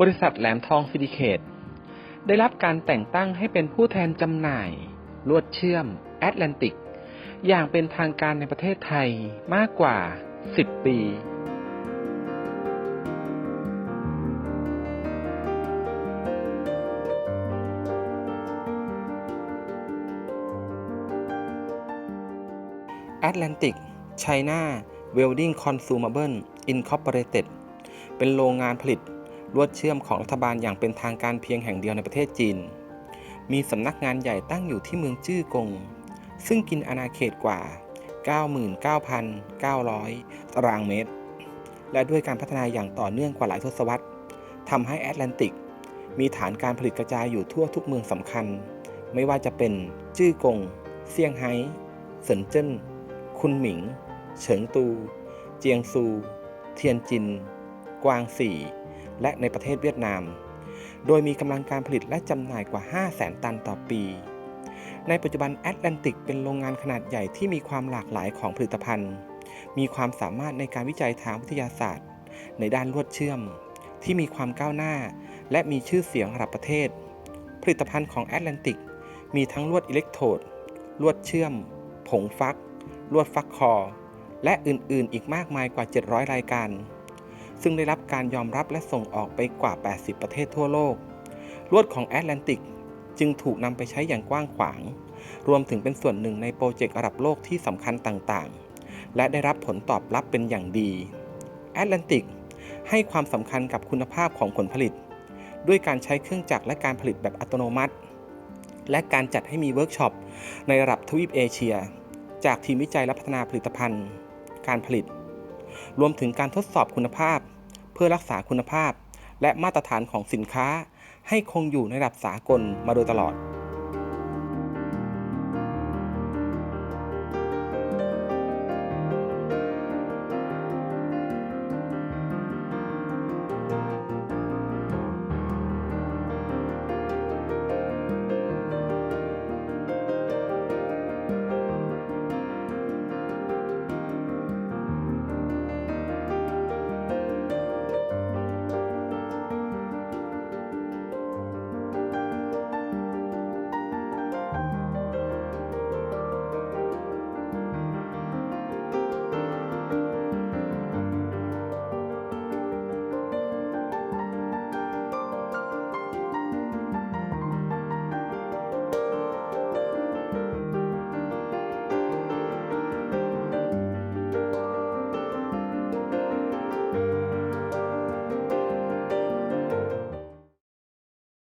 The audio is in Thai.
บริษัทแหลมทองซิดิเคตได้รับการแต่งตั้งให้เป็นผู้แทนจำหน่าย ลวดเชื่อม แอตแลนติก อย่างเป็นทางการในประเทศไทยมากกว่า 10 ปี Atlantic China Welding Consumable Incorporated เป็นโรงงานผลิต ลวดเชื่อมของรัฐบาลอย่างเป็นทางการเพียงแห่งเดียวในประเทศจีน มีสำนักงานใหญ่ตั้งอยู่ที่เมืองจื้อกง ซึ่งกินอาณาเขตกว่า 99,900 ตารางเมตร และด้วยการพัฒนาอย่างต่อเนื่องกว่าหลายทศวรรษทำให้แอตแลนติก มีฐานการผลิตกระจายอยู่ทั่วทุกเมืองสำคัญ ไม่ว่าจะเป็นจื้อกง เซี่ยงไฮ้เซินเจิ้น คุนหมิง เฉิงตู เจียงซู เทียนจิน กวางสี่ และในประเทศเวียดนาม โดยมีกำลังการผลิตและจำหน่ายกว่า 5 0 0แสนตันต่อปี ในปัจจุบันแอตแลนติกเป็นโรงงานขนาดใหญ่ที่มีความหลากหลายของผลิตภัณฑ์ มีความสามารถในการวิจัยทางวิทยาศาสตร์ ในด้านลวดเชื่อม ที่มีความก้าวหน้า และมีชื่อเสียงระดับประเทศ ผลิตภัณฑ์ของแอตแลนติกมีทั้งลวดอิเล็กโทรด ลวดเชื่อม ผงฟัก ลวดฟักคอ และอื่นๆ อีกมากมายกว่า 700 รายการ ซึ่งได้รับการยอมรับและส่งออกไปกว่า 80 ประเทศทั่วโลก ลวดของแอตแลนติกจึงถูกนำไปใช้อย่างกว้างขวาง รวมถึงเป็นส่วนหนึ่งในโปรเจกต์ระดับโลกที่สำคัญต่างๆ และได้รับผลตอบรับเป็นอย่างดี แอตแลนติกให้ความสำคัญกับคุณภาพของผลผลิต ด้วยการใช้เครื่องจักรและการผลิตแบบอัตโนมัติ และการจัดให้มีเวิร์กช็อปในระดับทวีปเอเชีย จากทีมวิจัยและพัฒนาผลิตภัณฑ์ การผลิต รวมถึงการทดสอบคุณภาพ พื่อรักษาคุณภาพ และมาตรฐานของสินค้า ให้คงอยู่ในระดับสากลมาโดยตลอด